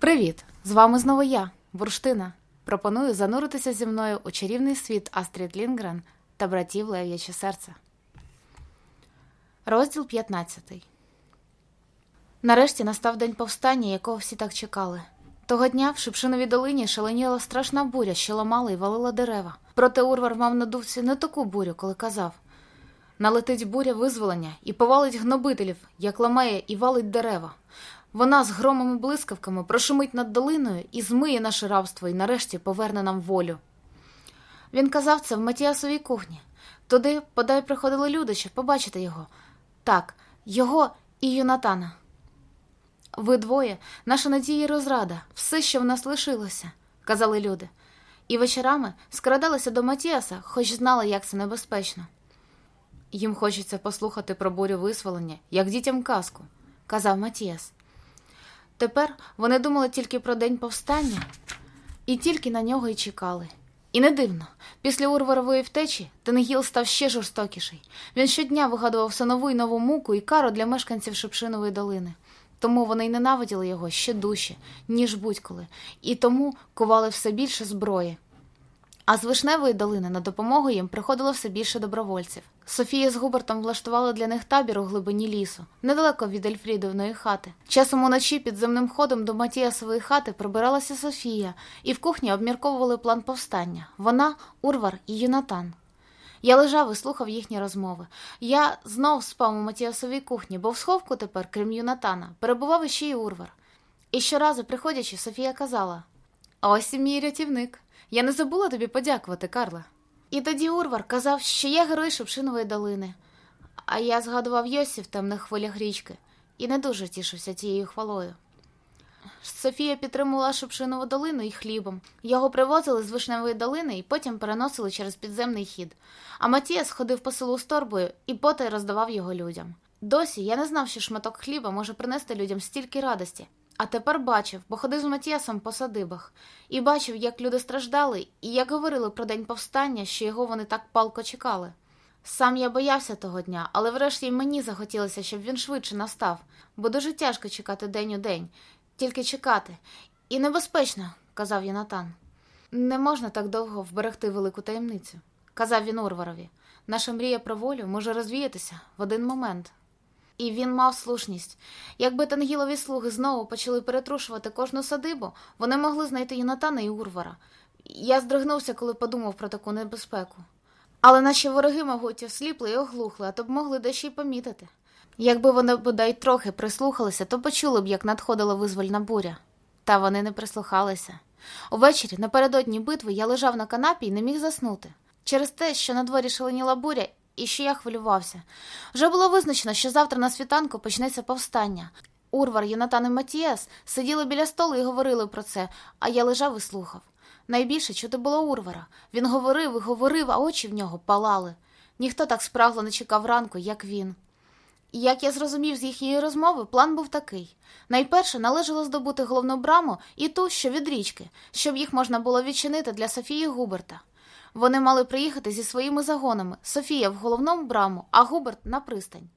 Привіт! З вами знову я, Бурштина. Пропоную зануритися зі мною у чарівний світ Астрід Лінгрен та братів Лев'яче серце. Розділ 15. Нарешті настав день повстання, якого всі так чекали. Того дня в Шипшиновій долині шаленіла страшна буря, що ламала і валила дерева. Проте Урвар мав на думці не таку бурю, коли казав налетить буря визволення і повалить гнобителів, як ламає і валить дерева. Вона з громами блискавками прошумить над долиною і змиє наше рабство і нарешті поверне нам волю. Він казав це в Матіасовій кухні. Туди подай приходили люди, щоб побачити його. Так, його і Юнатана. Ви двоє, наша надія і розрада, все, що в нас лишилося, казали люди. І вечорами скрадалися до Матіаса, хоч знали, як це небезпечно. Їм хочеться послухати про бурю визволення, як дітям казку, казав Матіас. Тепер вони думали тільки про день повстання і тільки на нього й чекали. І не дивно, після урварової втечі Тенгіл став ще жорстокіший. Він щодня вигадував все нову й нову муку і кару для мешканців Шепшинової долини. Тому вони й ненавиділи його ще дужче, ніж будь-коли, і тому кували все більше зброї. А з Вишневої долини на допомогу їм приходило все більше добровольців. Софія з Губертом влаштували для них табір у глибині лісу, недалеко від Ельфрідовної хати. Часом уночі під земним ходом до Матіасової хати пробиралася Софія, і в кухні обмірковували план повстання. Вона, Урвар і Юнатан. Я лежав і слухав їхні розмови. Я знов спав у Матіасовій кухні, бо в сховку тепер, крім Юнатана, перебував іще й Урвар. І щоразу, приходячи, Софія казала: Ось і мій рятівник. Я не забула тобі подякувати, Карла. І тоді Урвар казав, що я герой Шепшинової долини. А я згадував Йосі в темних хвилях річки і не дуже тішився цією хвалою. Софія підтримувала Шепшинову долину і хлібом. Його привозили з Вишневої долини і потім переносили через підземний хід. А Матіас ходив по селу з торбою і потай роздавав його людям. Досі я не знав, що шматок хліба може принести людям стільки радості. А тепер бачив, бо ходив з Матіасом по садибах, і бачив, як люди страждали, і як говорили про день повстання, що його вони так палко чекали. Сам я боявся того дня, але врешті й мені захотілося, щоб він швидше настав, бо дуже тяжко чекати день у день, тільки чекати. І небезпечно, казав Єнатан. Не можна так довго вберегти велику таємницю, казав він Урварові. Наша мрія про волю може розвіятися в один момент. І він мав слушність. Якби Тангілові слуги знову почали перетрушувати кожну садибу, вони могли знайти Юнатана і Урвара. Я здригнувся, коли подумав про таку небезпеку. Але наші вороги, мабуть, осліпли і оглухли, а то б могли дещо й помітити. Якби вони бодай трохи прислухалися, то почули б, як надходила визвольна буря. Та вони не прислухалися. Увечері, напередодні битви, я лежав на канапі і не міг заснути. Через те, що на дворі шаленіла буря, і що я хвилювався. Вже було визначено, що завтра на світанку почнеться повстання. Урвар, Єнатан і Матіас сиділи біля столу і говорили про це, а я лежав і слухав. Найбільше чути було Урвара. Він говорив і говорив, а очі в нього палали. Ніхто так спрагло не чекав ранку, як він. І як я зрозумів з їхньої розмови, план був такий: найперше належало здобути головну браму і ту, що від річки, щоб їх можна було відчинити для Софії Губерта. Вони мали приїхати зі своїми загонами Софія в головному браму, а Губерт на пристань.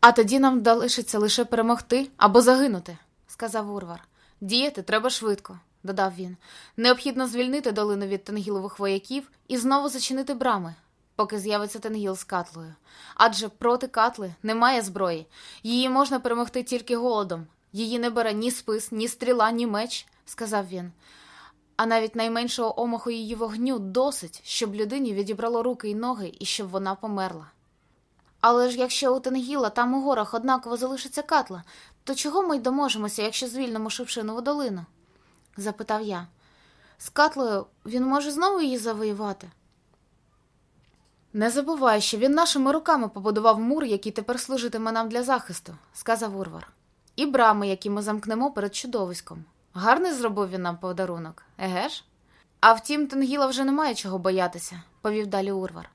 А тоді нам залишиться лише перемогти або загинути, сказав Урвар. Діяти треба швидко, додав він. Необхідно звільнити долину від тенгілових вояків і знову зачинити брами, поки з'явиться тенгіл з катлою. Адже проти катли немає зброї. Її можна перемогти тільки голодом. Її не бере ні спис, ні стріла, ні меч, сказав він. А навіть найменшого омаху її вогню досить, щоб людині відібрало руки й ноги і щоб вона померла. Але ж якщо у Тенгіла там у горах однаково залишиться катла, то чого ми й доможемося, якщо звільнимо Шевшинову долину? запитав я. З катлою він може знову її завоювати. Не забувай, що він нашими руками побудував мур, який тепер служитиме нам для захисту, сказав Урвар. І брами, які ми замкнемо перед чудовиськом. Гарний зробив він нам подарунок, еге ж? А втім, Тенгіла вже немає чого боятися, повів далі Урвар.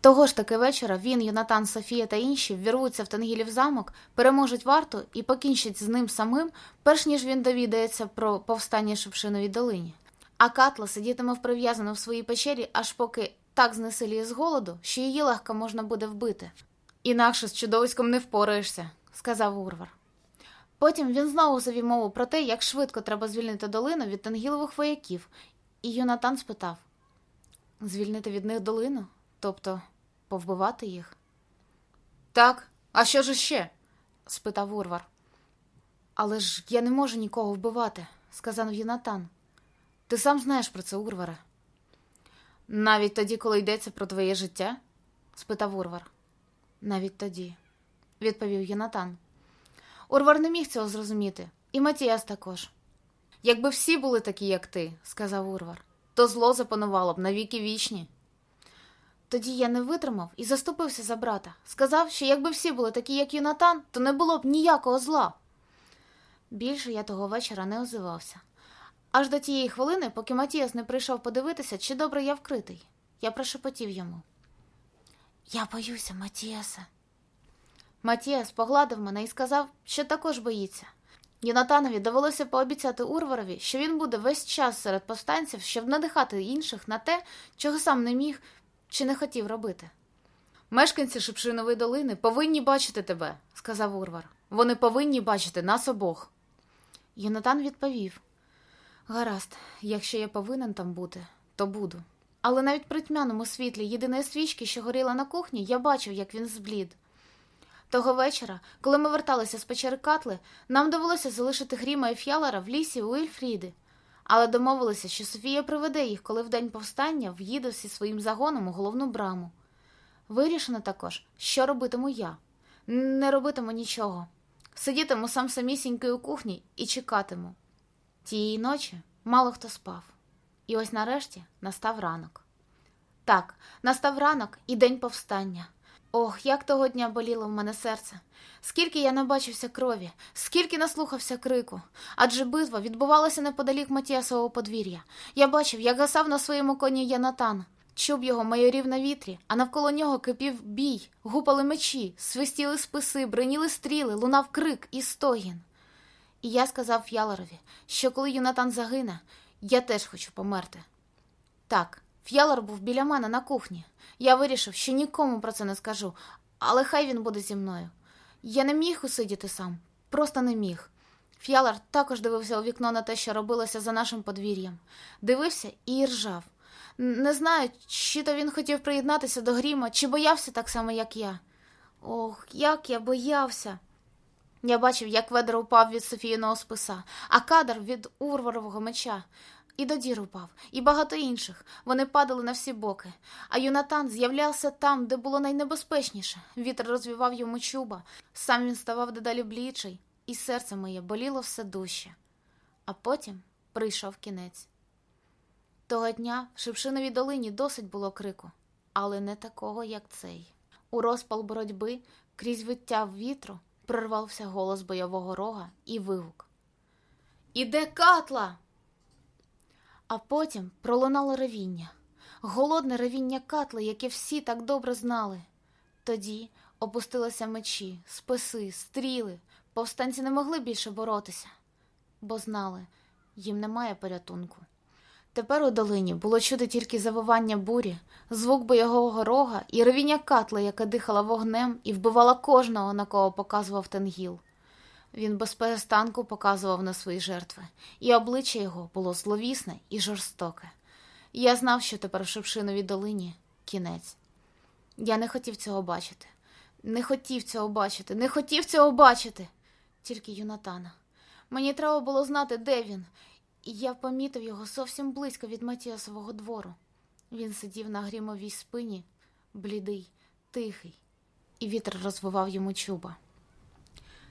Того ж таки вечора він, Юнатан, Софія та інші ввірвуться в Тенгілів замок, переможуть варту і покінчать з ним самим, перш ніж він довідається про повстання Шепшиновій долині. А Катла сидітиме прив'язана в своїй печері, аж поки так знесиліє з голоду, що її легко можна буде вбити. Інакше з чудовиськом не впораєшся, сказав Урвар. Потім він знову завів мову про те, як швидко треба звільнити долину від тенгілових вояків, і Юнатан спитав: Звільнити від них долину? Тобто повбивати їх? Так, а що ж ще? спитав Урвар. Але ж я не можу нікого вбивати, сказав Юнатан. Ти сам знаєш про це, Урваре. Навіть тоді, коли йдеться про твоє життя? спитав Урвар. Навіть тоді, відповів Юнатан. Урвар не міг цього зрозуміти, і Матіас також. Якби всі були такі, як ти, сказав Урвар, то зло запанувало б навіки вічні. Тоді я не витримав і заступився за брата. Сказав, що якби всі були такі, як Юнатан, то не було б ніякого зла. Більше я того вечора не озивався. Аж до тієї хвилини, поки Матіас не прийшов подивитися, чи добре я вкритий. Я прошепотів йому. Я боюся, Матіаса. Матіас погладив мене і сказав, що також боїться. Юнатанові довелося пообіцяти Урварові, що він буде весь час серед повстанців, щоб надихати інших на те, чого сам не міг чи не хотів робити. Мешканці Шипшинової долини повинні бачити тебе, сказав Урвар. Вони повинні бачити нас обох. Юнатан відповів: Гаразд, якщо я повинен там бути, то буду. Але навіть при тьмяному світлі єдиної свічки, що горіла на кухні, я бачив, як він зблід. Того вечора, коли ми верталися з печери Катли, нам довелося залишити Гріма і Ф'ялара в лісі у Ільфріди. Але домовилися, що Софія приведе їх, коли в день повстання в'їде зі своїм загоном у головну браму. Вирішено також, що робитиму я. Не робитиму нічого. Сидітиму сам самісінький у кухні і чекатиму. Тієї ночі мало хто спав. І ось нарешті настав ранок. Так, настав ранок і день повстання. Ох, як того дня боліло в мене серце. Скільки я набачився крові, скільки наслухався крику. Адже битва відбувалася неподалік Матіасового подвір'я. Я бачив, як гасав на своєму коні Янатан. Чуб його майорів на вітрі, а навколо нього кипів бій, гупали мечі, свистіли списи, бриніли стріли, лунав крик і стогін. І я сказав Ф'яларові, що коли Юнатан загине, я теж хочу померти. Так, Ф'ялар був біля мене на кухні. Я вирішив, що нікому про це не скажу, але хай він буде зі мною. Я не міг усидіти сам, просто не міг. Ф'ялар також дивився у вікно на те, що робилося за нашим подвір'ям. Дивився і іржав. Не знаю, чи то він хотів приєднатися до Гріма, чи боявся так само, як я. Ох, як я боявся. Я бачив, як ведер упав від Софіїного списа, а кадр від урварового меча. І Додір упав, і багато інших. Вони падали на всі боки. А Юнатан з'являвся там, де було найнебезпечніше. Вітер розвівав йому чуба, сам він ставав дедалі блідший, і серце моє боліло все дужче. А потім прийшов кінець. Того дня в Шипшиновій долині досить було крику, але не такого, як цей. У розпал боротьби крізь виття вітру прорвався голос бойового рога і вигук. Іде катла! А потім пролунало ревіння, голодне ревіння катли, яке всі так добре знали. Тоді опустилися мечі, списи, стріли. Повстанці не могли більше боротися, бо знали, їм немає порятунку. Тепер у долині було чути тільки завивання бурі, звук бойового рога і ревіння катли, яка дихала вогнем і вбивала кожного, на кого показував Тенгіл. Він без перестанку показував на свої жертви, і обличчя його було зловісне і жорстоке. Я знав, що тепер в Шипшиновій долині кінець. Я не хотів цього бачити, не хотів цього бачити, не хотів цього бачити, тільки Юнатана. Мені треба було знати, де він, і я помітив його зовсім близько від Матіасового двору. Він сидів на грімовій спині, блідий, тихий, і вітер розвивав йому чуба.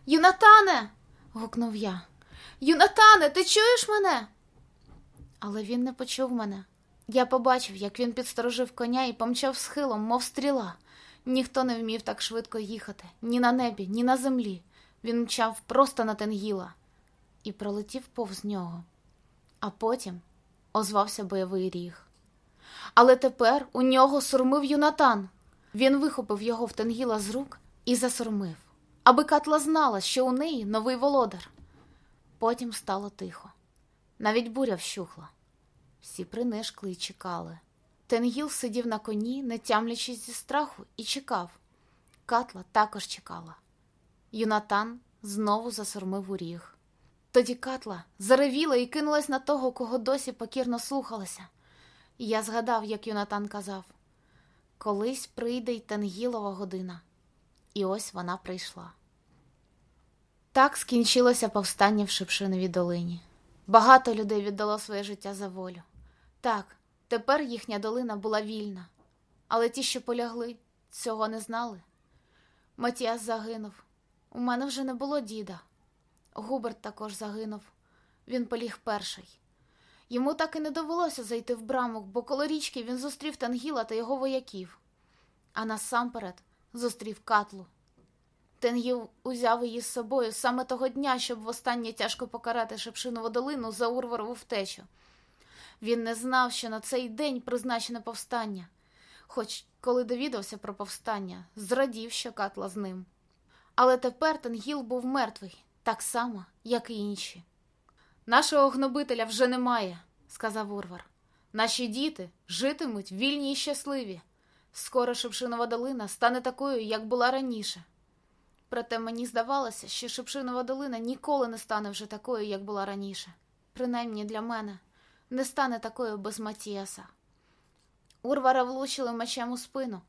Юнатане. гукнув я. Юнатане, ти чуєш мене? Але він не почув мене. Я побачив, як він підсторожив коня і помчав схилом, мов стріла. Ніхто не вмів так швидко їхати ні на небі, ні на землі. Він мчав просто на Тенгіла і пролетів повз нього. А потім озвався бойовий ріг. Але тепер у нього сурмив Юнатан. Він вихопив його в Тенгіла з рук і засурмив аби Катла знала, що у неї новий володар. Потім стало тихо. Навіть буря вщухла. Всі принишкли і чекали. Тенгіл сидів на коні, не тямлячись зі страху, і чекав. Катла також чекала. Юнатан знову засурмив у ріг. Тоді Катла заревіла і кинулась на того, кого досі покірно слухалася. Я згадав, як Юнатан казав колись прийде й Тенгілова година. І ось вона прийшла. Так скінчилося повстання в Шипшиновій долині. Багато людей віддало своє життя за волю. Так, тепер їхня долина була вільна, але ті, що полягли, цього не знали. Матіас загинув. У мене вже не було діда. Губерт також загинув. Він поліг перший. Йому так і не довелося зайти в брамок, бо коло річки він зустрів Тангіла та його вояків, а насамперед зустрів Катлу. Тенгіл узяв її з собою саме того дня, щоб востаннє тяжко покарати Шепшинову долину за Урварову втечу. Він не знав, що на цей день призначене повстання, хоч, коли довідався про повстання, зрадів, що Катла з ним. Але тепер Тенгіл був мертвий, так само, як і інші. Нашого гнобителя вже немає, сказав Урвар. Наші діти житимуть вільні і щасливі. Скоро Шепшинова долина стане такою, як була раніше. Проте мені здавалося, що Шепшинова долина ніколи не стане вже такою, як була раніше. Принаймні для мене не стане такою без Матіаса. Урвара влучили мечем у спину,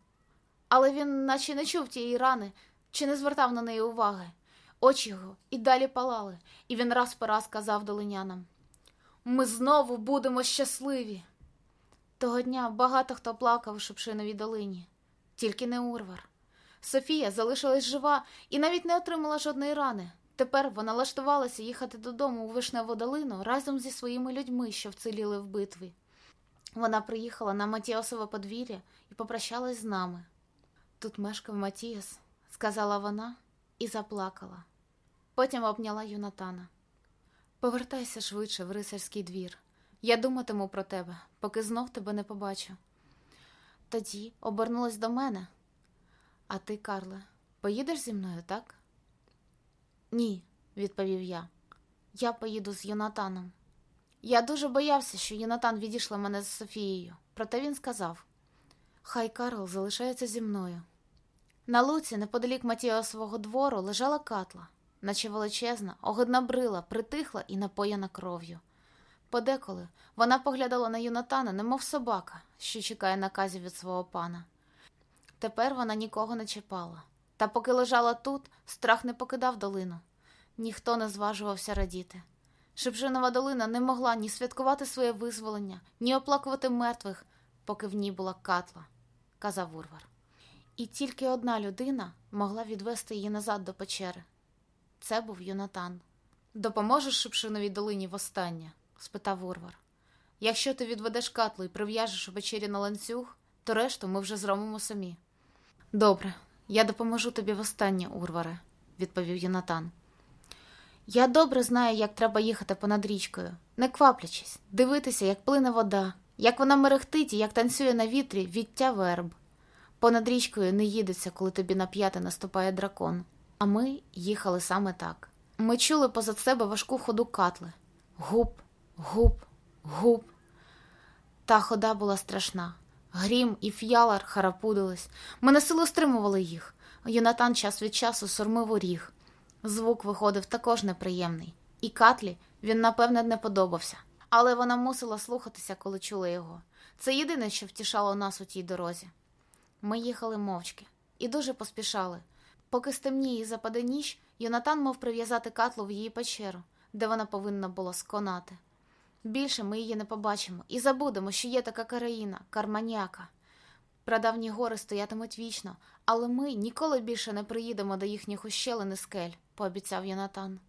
але він наче не чув тієї рани чи не звертав на неї уваги. Очі його і далі палали, і він раз по раз казав долинянам Ми знову будемо щасливі. Того дня багато хто плакав у Шепшиновій долині, тільки не Урвар. Софія залишилась жива і навіть не отримала жодної рани. Тепер вона лаштувалася їхати додому у Вишневу долину разом зі своїми людьми, що вціліли в битві. Вона приїхала на Матіосове подвір'я і попрощалась з нами. Тут мешкав Матіас, сказала вона і заплакала. Потім обняла Юнатана. Повертайся швидше в рицарський двір. Я думатиму про тебе, поки знов тебе не побачу. Тоді обернулась до мене. А ти, Карле, поїдеш зі мною, так? Ні, відповів я. Я поїду з Юнатаном. Я дуже боявся, що Юнатан відійшла мене з Софією, проте він сказав: Хай Карл залишається зі мною. На луці, неподалік Матіосового двору, лежала катла, наче величезна, огидна брила, притихла і напоєна кров'ю. Подеколи вона поглядала на Юнатана, немов собака, що чекає наказів від свого пана. Тепер вона нікого не чіпала. Та поки лежала тут, страх не покидав долину. Ніхто не зважувався радіти. Шепшинова долина не могла ні святкувати своє визволення, ні оплакувати мертвих, поки в ній була катла, казав Урвар. І тільки одна людина могла відвести її назад до печери. Це був Юнатан. Допоможеш Шепшиновій долині востаннє? Спитав Урвар. Якщо ти відведеш катлу і прив'яжеш у печері на ланцюг, то решту ми вже зробимо самі. Добре, я допоможу тобі востаннє, Урваре, відповів Юнатан. Я добре знаю, як треба їхати понад річкою, не кваплячись, дивитися, як плине вода, як вона мерехтить і як танцює на вітрі віття верб. Понад річкою не їдеться, коли тобі на п'яти наступає дракон. А ми їхали саме так. Ми чули позад себе важку ходу катли. Гуп, гуп, гуп. Та хода була страшна. Грім і ф'ялар харапудились. Ми на силу стримували їх. Юнатан час від часу сурмив ріг. Звук виходив також неприємний, і Катлі він, напевне, не подобався, але вона мусила слухатися, коли чула його. Це єдине, що втішало нас у тій дорозі. Ми їхали мовчки і дуже поспішали. Поки стемніє і западе ніч, Йонатан мав прив'язати катлу в її печеру, де вона повинна була сконати. Більше ми її не побачимо і забудемо, що є така країна Карманяка. Прадавні гори стоятимуть вічно, але ми ніколи більше не приїдемо до їхніх ущелин і скель, пообіцяв Йонатан.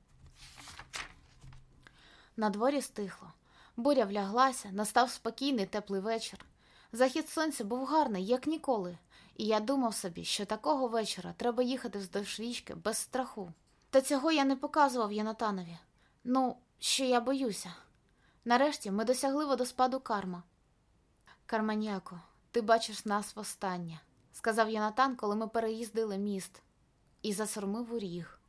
На дворі стихло. Буря вляглася, настав спокійний теплий вечір. Захід сонця був гарний, як ніколи, і я думав собі, що такого вечора треба їхати вздовж річки без страху. Та цього я не показував Янатанові. Ну, що я боюся. Нарешті ми досягли водоспаду карма. Карманяко, ти бачиш нас востаннє, сказав Янатан, коли ми переїздили міст, і засормив у ріг.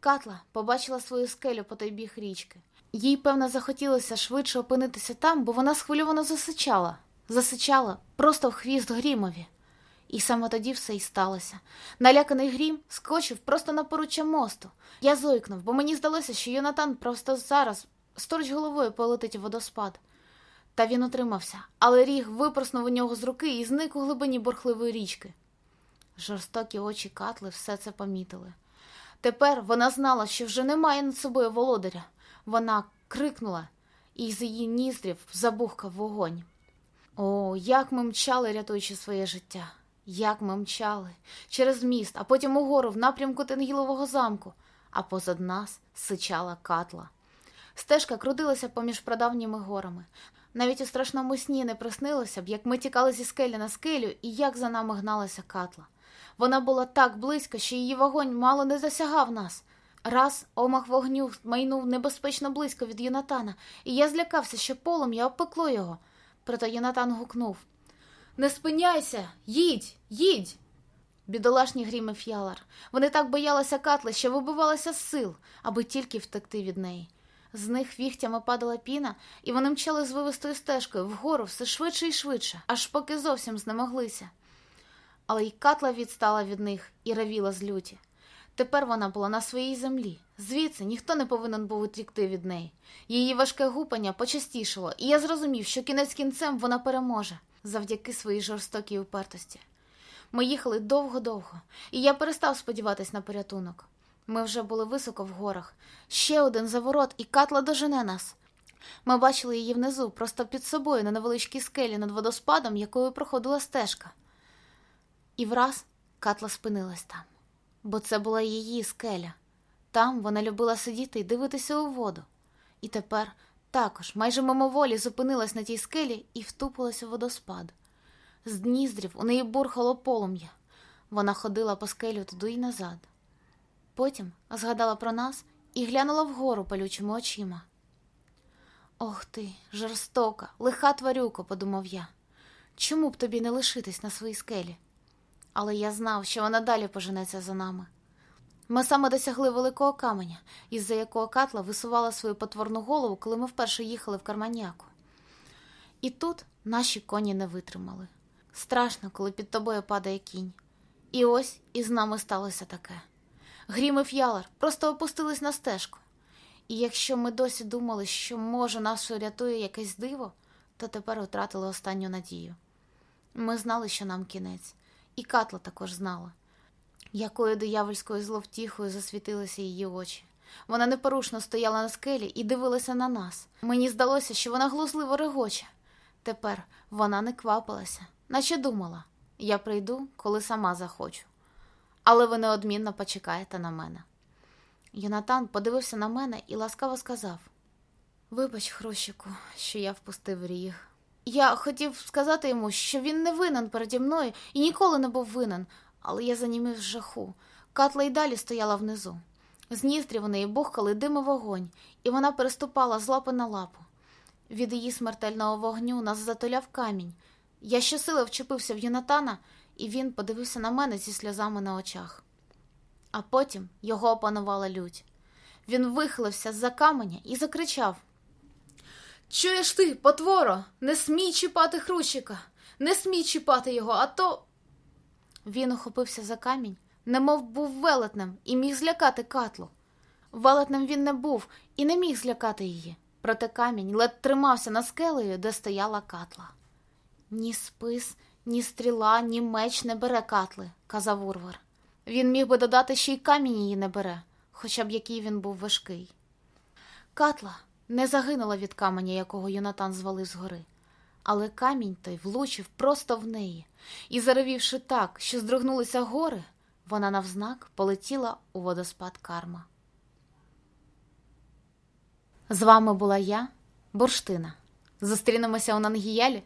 Катла побачила свою скелю по той біг річки. Їй, певно, захотілося швидше опинитися там, бо вона схвильовано засичала, засичала просто в хвіст грімові. І саме тоді все й сталося. Наляканий грім скочив просто на поруччя мосту. Я зойкнув, бо мені здалося, що Йонатан просто зараз сторч головою полетить водоспад. Та він утримався, але ріг випроснув у нього з руки і зник у глибині бурхливої річки. Жорстокі очі Катли все це помітили. Тепер вона знала, що вже немає над собою володаря. Вона крикнула, і з її ніздрів забухкав вогонь. О, як ми мчали, рятуючи своє життя. Як ми мчали через міст, а потім угору в напрямку Тенгілового замку, а позад нас сичала катла. Стежка крутилася поміж прадавніми горами. Навіть у страшному сні не приснилося б, як ми тікали зі скелі на скелю і як за нами гналася катла. Вона була так близько, що її вогонь мало не засягав нас. Раз омах вогню майнув небезпечно близько від Йонатана, і я злякався, що полум'я обпекло його. Проте Йонатан гукнув Не спиняйся, їдь, їдь. Бідолашні грімив Ялар. Вони так боялися катли, що вибивалися з сил, аби тільки втекти від неї. З них віхтями падала піна, і вони мчали звивистою стежкою вгору все швидше і швидше, аж поки зовсім знемоглися. Але й катла відстала від них і ревіла з люті. Тепер вона була на своїй землі. Звідси ніхто не повинен був утікти від неї. Її важке гупання почастішало, і я зрозумів, що кінець кінцем вона переможе завдяки своїй жорстокій упертості. Ми їхали довго-довго, і я перестав сподіватись на порятунок. Ми вже були високо в горах. Ще один заворот, і катла дожене нас. Ми бачили її внизу, просто під собою, на невеличкій скелі над водоспадом, якою проходила стежка. І враз катла спинилась там, бо це була її скеля. Там вона любила сидіти і дивитися у воду. І тепер також майже мимоволі зупинилась на тій скелі і втупилась у водоспад. З дніздрів у неї бурхало полум'я. Вона ходила по скелю туди й назад. Потім згадала про нас і глянула вгору палючими очима. Ох ти, жорстока, лиха тварюко, подумав я. Чому б тобі не лишитись на своїй скелі? Але я знав, що вона далі поженеться за нами. Ми саме досягли великого каменя, із-за якого катла висувала свою потворну голову, коли ми вперше їхали в Карманяку. І тут наші коні не витримали. Страшно, коли під тобою падає кінь. І ось із нами сталося таке. Грім і Ф'ялар просто опустились на стежку. І якщо ми досі думали, що, може, нас рятує якесь диво, то тепер втратили останню надію. Ми знали, що нам кінець, і Катла також знала, якою диявольською зловтіхою засвітилися її очі. Вона непорушно стояла на скелі і дивилася на нас. Мені здалося, що вона глузливо регоче. Тепер вона не квапилася, наче думала я прийду, коли сама захочу. Але ви неодмінно почекаєте на мене. Йонатан подивився на мене і ласкаво сказав: Вибач, Хрущику, що я впустив ріг. Я хотів сказати йому, що він не винен переді мною і ніколи не був винен, але я занімив жаху. Катла й далі стояла внизу. З ніздрів у неї бухкали дим і вогонь, і вона переступала з лапи на лапу. Від її смертельного вогню нас затуляв камінь. Я щосили вчепився в Йонатана, і він подивився на мене зі сльозами на очах. А потім його опанувала лють. Він вихилився з-за каменя і закричав: Чуєш ти, потворо, не смій чіпати хрущика, не смій чіпати його, а то. Він ухопився за камінь, немов був велетнем і міг злякати катлу. Велетнем він не був і не міг злякати її, проте камінь ледь тримався на скелею, де стояла катла. Ні спис, ні стріла, ні меч не бере катли, казав Урвар. Він міг би додати, що й камінь її не бере, хоча б який він був важкий. Катла не загинула від каменя, якого Йонатан звалив з гори, але камінь той влучив просто в неї, і, заревівши так, що здригнулися гори, вона навзнак полетіла у водоспад карма. З вами була я, Бурштина. Зустрінемося у Нангіялі.